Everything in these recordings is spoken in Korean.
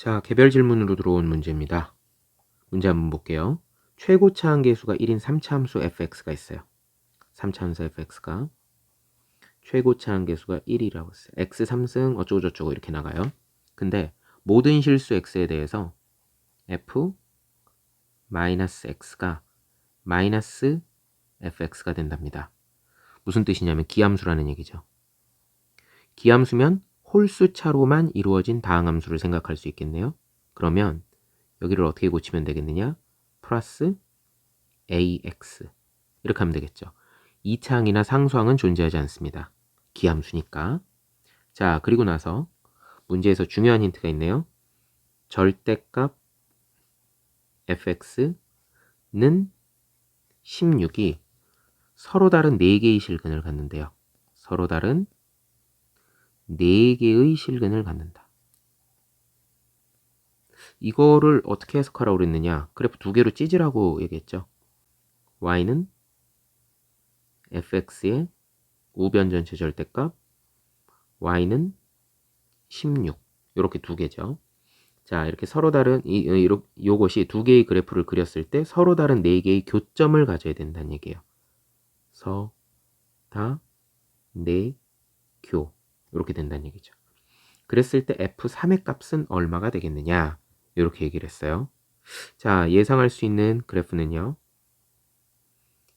자, 개별 질문으로 들어온 문제입니다. 문제 한번 볼게요. 최고차 한계수가 1인 3차 함수 fx가 있어요. 3차 함수 fx가 최고차 한계수가 1이라고 했어요. x 3승 어쩌고 저쩌고 이렇게 나가요. 근데 모든 실수 x에 대해서 f 마이너스 x가 마이너스 fx가 된답니다. 무슨 뜻이냐면 기함수라는 얘기죠. 기함수면 홀수차로만 이루어진 다항함수를 생각할 수 있겠네요. 그러면 여기를 어떻게 고치면 되겠느냐? 플러스 ax 이렇게 하면 되겠죠. 이차항이나 상수항은 존재하지 않습니다. 기함수니까. 자, 그리고 나서 문제에서 중요한 힌트가 있네요. 절대값 fx는 16이 서로 다른 4개의 실근을 갖는데요. 서로 다른 4개의 실근을 갖는다. 이거를 어떻게 해석하라고 그랬느냐? 그래프 두 개로 찢으라고 얘기했죠. y는 fx의 우변 전체 절대값, y는 16. 이렇게 두 개죠. 자, 이렇게 서로 다른 이, 이 요것이 두 개의 그래프를 그렸을 때 서로 다른 네 개의 교점을 가져야 된다는 얘기예요. 서, 다, 네, 교. 이렇게 된다는 얘기죠. 그랬을 때 F3의 값은 얼마가 되겠느냐? 이렇게 얘기를 했어요. 자, 예상할 수 있는 그래프는요.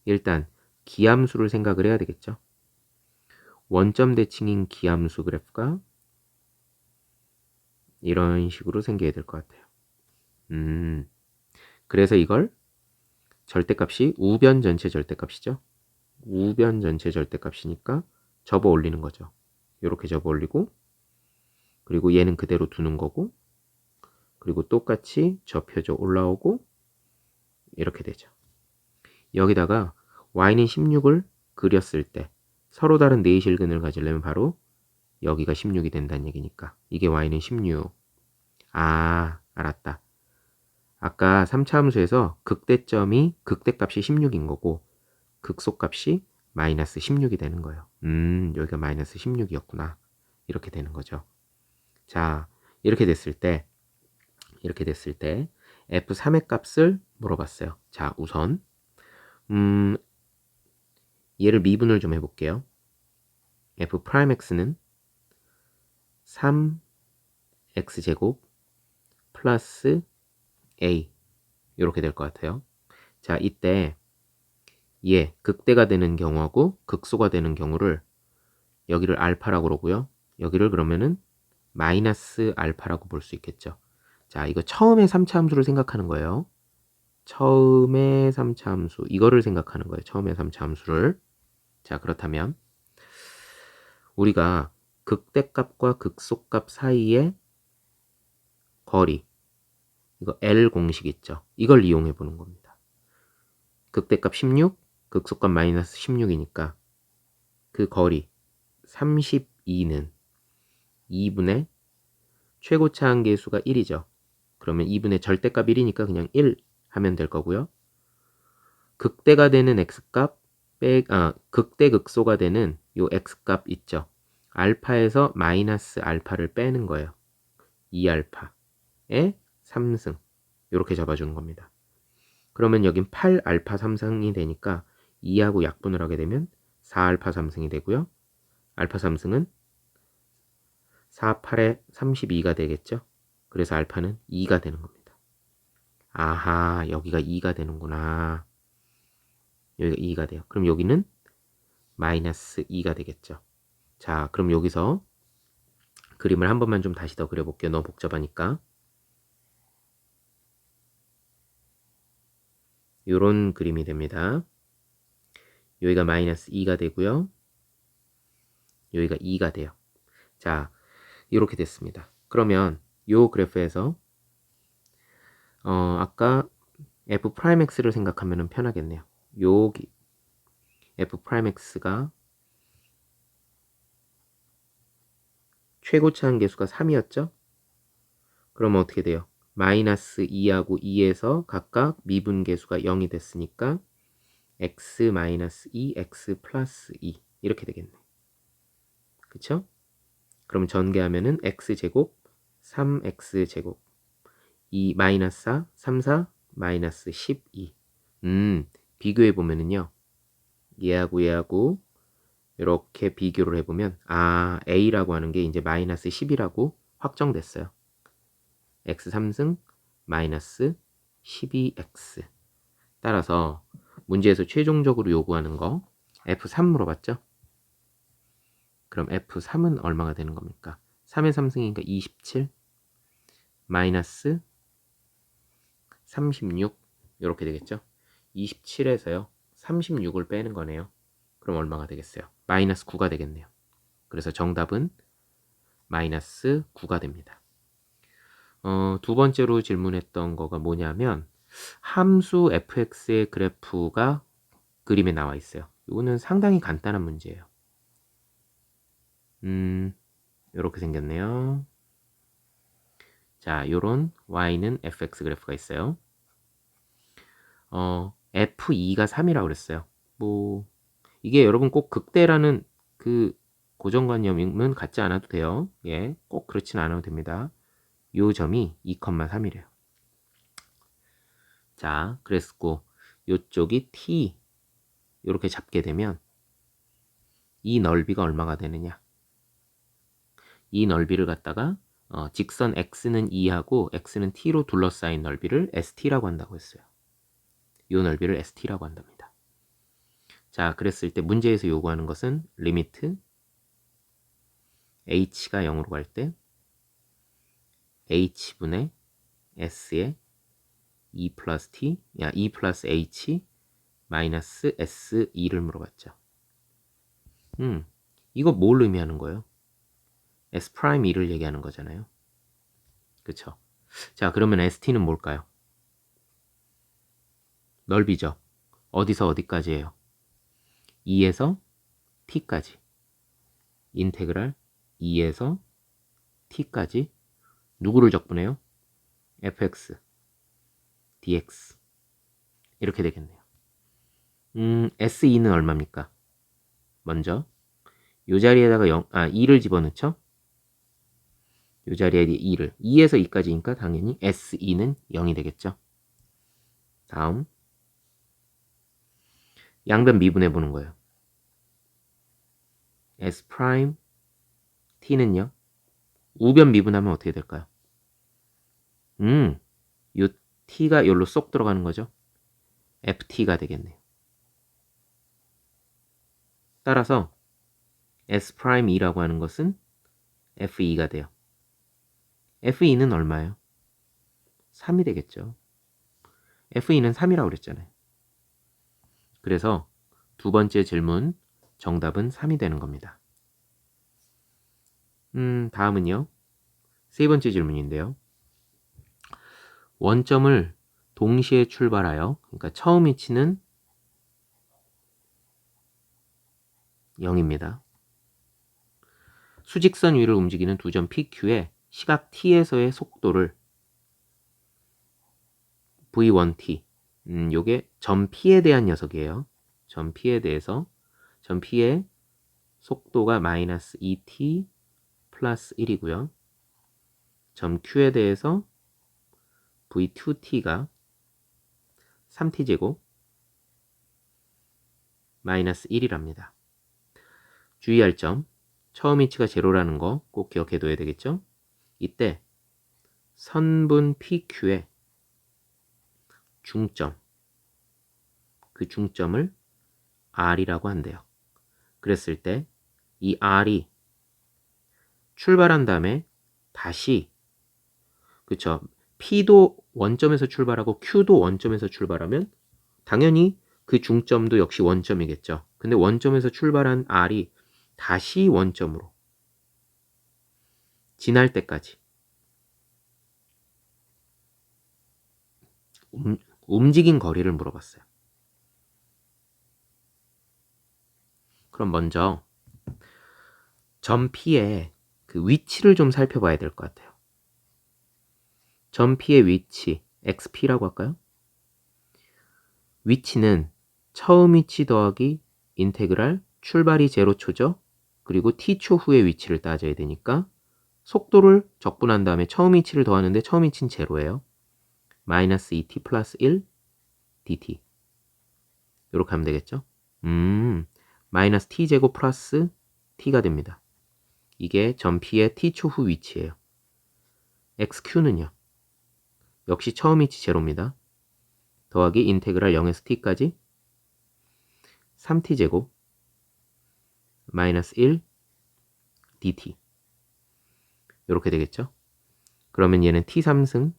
일단 기함수를 생각을 해야 되겠죠. 원점 대칭인 기함수 그래프가 이런 식으로 생겨야 될 것 같아요. 음, 그래서 이걸 절대값이 우변 전체 절대값이죠. 우변 전체 절대값이니까 접어 올리는 거죠. 이렇게 접어 올리고 그리고 얘는 그대로 두는 거고 그리고 똑같이 접혀져 올라오고 이렇게 되죠. 여기다가 y는 16을 그렸을 때 서로 다른 네의 실근을 가지려면 바로 여기가 16이 된다는 얘기니까 이게 y는 16. 아, 알았다. 아까 3차 함수에서 극대점이 극대값이 16인 거고 극소값이 마이너스 16이 되는 거예요. 음, 여기가 마이너스 16이었구나. 이렇게 되는 거죠. 자, 이렇게 됐을 때, 이렇게 됐을 때, F3의 값을 물어봤어요. 자, 우선, 음, 얘를 미분을 좀 해볼게요. F 프라임 X는 3X제곱 플러스 A. 이렇게 될 것 같아요. 자, 이때 예, 극대가 되는 경우하고 극소가 되는 경우를 여기를 알파라고 그러고요. 여기를 그러면은 마이너스 알파라고 볼 수 있겠죠. 자, 이거 처음에 3차 함수를 생각하는 거예요. 처음에 3차 함수. 이거를 생각하는 거예요. 처음에 3차 함수를. 자, 그렇다면 우리가 극대값과 극소값 사이의 거리. 이거 L 공식 있죠. 이걸 이용해 보는 겁니다. 극대값 16, 극소값 마이너스 16이니까 그 거리 32는 2분의 최고차 한계수가 1이죠. 그러면 2분의 절대값 1이니까 그냥 1 하면 될 거고요. 극대가 되는 x값 빼, 아, 극대 극소가 되는 요 x값 있죠. 알파에서 마이너스 알파를 빼는 거예요. 2알파에 3승 이렇게 잡아주는 겁니다. 그러면 여긴 8알파 3승이 되니까 2하고 약분을 하게 되면 4알파 3승이 되고요. 알파 3승은 4, 8에 32가 되겠죠. 그래서 알파는 2가 되는 겁니다. 아하, 여기가 2가 되는구나. 여기가 2가 돼요. 그럼 여기는 마이너스 2가 되겠죠. 자, 그럼 여기서 그림을 한 번만 좀 다시 더 그려볼게요. 너무 복잡하니까. 이런 그림이 됩니다. 여기가 마이너스 2가 되고요. 여기가 2가 돼요. 자, 이렇게 됐습니다. 그러면 이 그래프에서 어, 아까 f 프라임 x를 생각하면 편하겠네요. 여기 f 프라임 x가 최고차 한계수가 3이었죠? 그러면 어떻게 돼요? 마이너스 2하고 2에서 각각 미분계수가 0이 됐으니까 x 마이너스 2, x 플러스 2 이렇게 되겠네. 그쵸? 그럼 전개하면은 x제곱 3x제곱 2 마이너스 4, 3, 4, 마이너스 12. 음, 비교해 보면은요. 얘하고 얘하고 이렇게 비교를 해보면 아 a라고 하는 게 이제 마이너스 10이라고 확정됐어요. x 3승 마이너스 12x 따라서 문제에서 최종적으로 요구하는 거 f3 물어봤죠? 그럼 f3은 얼마가 되는 겁니까? 3의 3승이니까 27 마이너스 36 이렇게 되겠죠? 27에서요 36을 빼는 거네요. 그럼 얼마가 되겠어요? 마이너스 9가 되겠네요. 그래서 정답은 마이너스 9가 됩니다. 어, 두 번째로 질문했던 거가 뭐냐면 함수 fx의 그래프가 그림에 나와 있어요. 이거는 상당히 간단한 문제예요. 음, 이렇게 생겼네요. 자, 요런 y는 fx 그래프가 있어요. 어, f2가 3이라고 그랬어요. 뭐 이게 여러분 꼭 극대라는 그 고정관념은 갖지 않아도 돼요. 예, 꼭 그렇진 않아도 됩니다. 요 점이 2,3이래요. 자, 그랬고 요쪽이 t 이렇게 잡게 되면 이 넓이가 얼마가 되느냐? 이 넓이를 갖다가 어, 직선 x는 2하고 x는 t로 둘러싸인 넓이를 st라고 한다고 했어요. 이 넓이를 st라고 한답니다. 자, 그랬을 때 문제에서 요구하는 것은 리미트 h가 0으로 갈 때 h분의 s의 2 플러스 t, 야, 2 플러스 h 마이너스 s2를 물어봤죠. 음, 이거 뭘 의미하는 거예요? s 프라임 2를 얘기하는 거잖아요. 그쵸? 자, 그러면 st는 뭘까요? 넓이죠. 어디서 어디까지예요? 2에서 t까지. 인테그랄 2에서 t까지 누구를 적분해요? fx dx 이렇게 되겠네요. 음, SE는 얼마입니까? 먼저 이 자리에다가 0, 아 2를 집어넣죠. 이 자리에 2를 2에서 2까지니까 당연히 SE는 0이 되겠죠. 다음 양변 미분해 보는 거예요. S 프라임 t는요. 우변 미분하면 어떻게 될까요? 음, 요 t가 여기로 쏙 들어가는 거죠. ft가 되겠네요. 따라서 s 프라임 2라고 하는 것은 f2가 돼요. f2는 얼마예요? 3이 되겠죠. f2는 3이라고 그랬잖아요. 그래서 두 번째 질문 정답은 3이 되는 겁니다. 음, 다음은요. 세 번째 질문인데요. 원점을 동시에 출발하여, 그러니까 처음 위치는 0입니다. 수직선 위를 움직이는 두 점 PQ의 시각 t에서의 속도를 v1t, 음, 요게 점 P에 대한 녀석이에요. 점 P에 대해서 점 P의 속도가 마이너스 2t 플러스 1이고요. 점 Q에 대해서 v2t가 3t제곱 마이너스 1이랍니다. 주의할 점, 처음 위치가 제로라는 거 꼭 기억해 둬야 되겠죠? 이때 선분 PQ의 중점, 그 중점을 R이라고 한대요. 그랬을 때 이 R이 출발한 다음에 다시 그쵸 P도 원점에서 출발하고 Q도 원점에서 출발하면 당연히 그 중점도 역시 원점이겠죠. 근데 원점에서 출발한 R이 다시 원점으로 지날 때까지 움, 움직인 거리를 물어봤어요. 그럼 먼저 점 P의 그 위치를 좀 살펴봐야 될 것 같아요. 점 P의 위치, XP라고 할까요? 위치는 처음 위치 더하기 인테그랄 출발이 제로초죠. 그리고 t초 후의 위치를 따져야 되니까 속도를 적분한 다음에 처음 위치를 더하는데 처음 위치는 제로예요. 마이너스 2t 플러스 1 dt 이렇게 하면 되겠죠? 음, 마이너스 t제곱 플러스 t가 됩니다. 이게 점 P의 t초 후 위치예요. xq는요. 역시 처음 위치 제로입니다. 더하기 인테그랄 0에서 t까지 3t제곱 마이너스 1 dt 이렇게 되겠죠? 그러면 얘는 t3승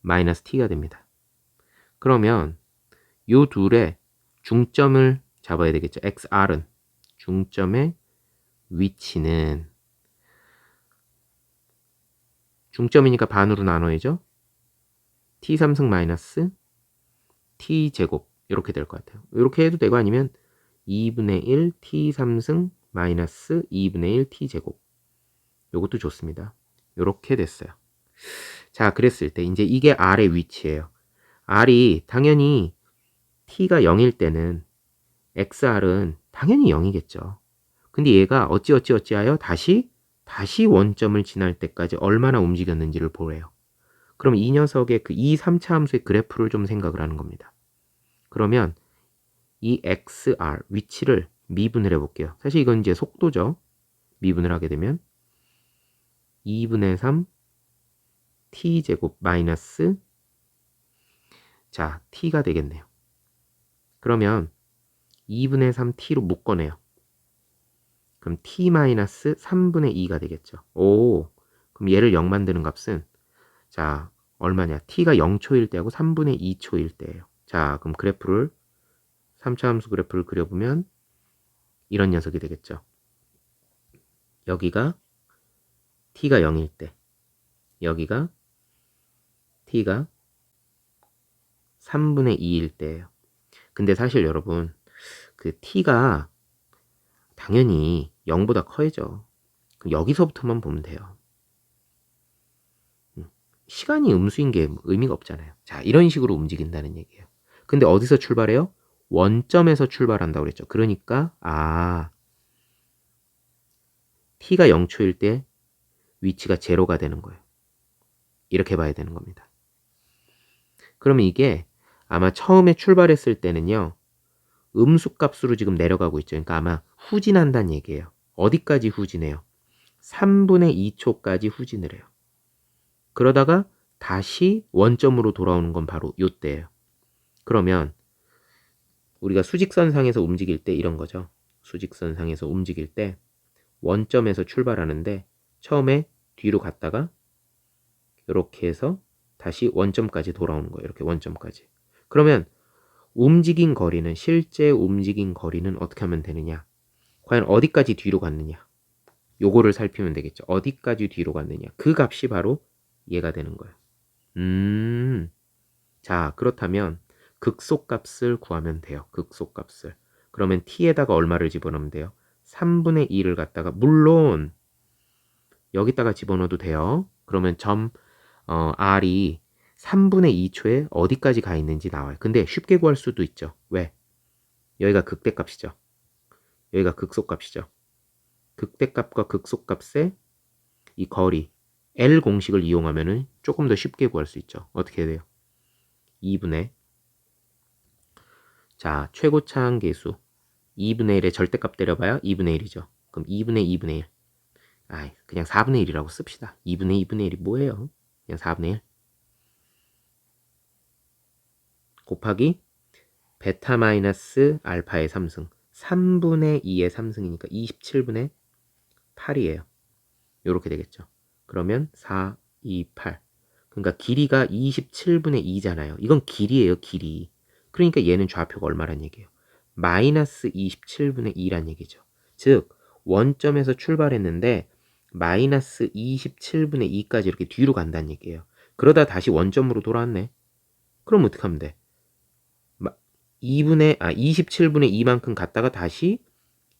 마이너스 t가 됩니다. 그러면 요 둘의 중점을 잡아야 되겠죠. xr은 중점의 위치는 중점이니까 반으로 나눠야죠. T3승 마이너스 t제곱 이렇게 될 것 같아요. 이렇게 해도 되고 아니면 2분의 1 t3승 마이너스 2분의 1 t제곱 요것도 좋습니다. 이렇게 됐어요. 자, 그랬을 때 이제 이게 r의 위치예요. r이 당연히 t가 0일 때는 xr은 당연히 0이겠죠. 근데 얘가 어찌어찌 어찌하여 다시 다시 원점을 지날 때까지 얼마나 움직였는지를 보래요. 그럼 이 녀석의 그 2, 3차 함수의 그래프를 좀 생각을 하는 겁니다. 그러면 이 xr 위치를 미분을 해볼게요. 사실 이건 이제 속도죠. 미분을 하게 되면 2분의 3 t제곱 마이너스 자 t가 되겠네요. 그러면 2분의 3 t로 묶어내요. 그럼 t 마이너스 3분의 2가 되겠죠. 오, 그럼 얘를 0 만드는 값은 자 얼마냐? t가 0초일 때하고 3분의 2초일 때예요. 자 그럼 그래프를 3차 함수 그래프를 그려보면 이런 녀석이 되겠죠. 여기가 t가 0일 때 여기가 t가 3분의 2일 때예요. 근데 사실 여러분 그 t가 당연히 0보다 커야죠. 여기서부터만 보면 돼요. 음, 시간이 음수인 게 의미가 없잖아요. 자, 이런 식으로 움직인다는 얘기예요. 근데 어디서 출발해요? 원점에서 출발한다고 그랬죠. 그러니까 아 t가 0초일 때 위치가 제로가 되는 거예요. 이렇게 봐야 되는 겁니다. 그러면 이게 아마 처음에 출발했을 때는요. 음수 값으로 지금 내려가고 있죠. 그러니까 아마 후진한다는 얘기예요. 어디까지 후진해요? 3분의 2초까지 후진을 해요. 그러다가 다시 원점으로 돌아오는 건 바로 요때예요. 그러면 우리가 수직선상에서 움직일 때 이런 거죠. 수직선상에서 움직일 때 원점에서 출발하는데 처음에 뒤로 갔다가 이렇게 해서 다시 원점까지 돌아오는 거예요. 이렇게 원점까지. 그러면 움직인 거리는 실제 움직인 거리는 어떻게 하면 되느냐? 과연 어디까지 뒤로 갔느냐? 요거를 살피면 되겠죠. 어디까지 뒤로 갔느냐? 그 값이 바로 얘가 되는 거예요. 음. 자, 그렇다면 극소값을 구하면 돼요. 극소값을. 그러면 t에다가 얼마를 집어넣으면 돼요? 3분의 2를 갖다가 물론 여기다가 집어넣어도 돼요. 그러면 점 어, r이 3분의 2초에 어디까지 가 있는지 나와요. 근데 쉽게 구할 수도 있죠. 왜? 여기가 극대값이죠. 여기가 극소값이죠. 극대값과 극소값의 이 거리 L 공식을 이용하면은 조금 더 쉽게 구할 수 있죠. 어떻게 해야 돼요? 2분의 자 최고차항 계수 2분의 1의 절대값 때려봐야 2분의 1이죠. 그럼 2분의 2분의 1 아이 그냥 4분의 1이라고 씁시다. 2분의 2분의 1이 뭐예요? 그냥 4분의 1 곱하기 베타 마이너스 알파의 3승 3분의 2의 3승이니까 27분의 8이에요. 요렇게 되겠죠. 그러면 4, 2, 8 그러니까 길이가 27분의 2잖아요. 이건 길이에요, 길이. 그러니까 얘는 좌표가 얼마란 얘기예요? 마이너스 27분의 2란 얘기죠. 즉, 원점에서 출발했는데 마이너스 27분의 2까지 이렇게 뒤로 간다는 얘기예요. 그러다 다시 원점으로 돌아왔네. 그럼 어떻게 하면 돼? 2분의 아 27분의 2만큼 갔다가 다시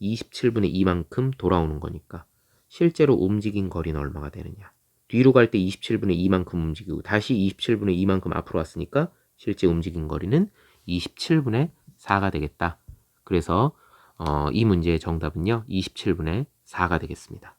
27분의 2만큼 돌아오는 거니까 실제로 움직인 거리는 얼마가 되느냐? 뒤로 갈 때 27분의 2만큼 움직이고 다시 27분의 2만큼 앞으로 왔으니까 실제 움직인 거리는 27분의 4가 되겠다. 그래서 어, 이 문제의 정답은요 27분의 4가 되겠습니다.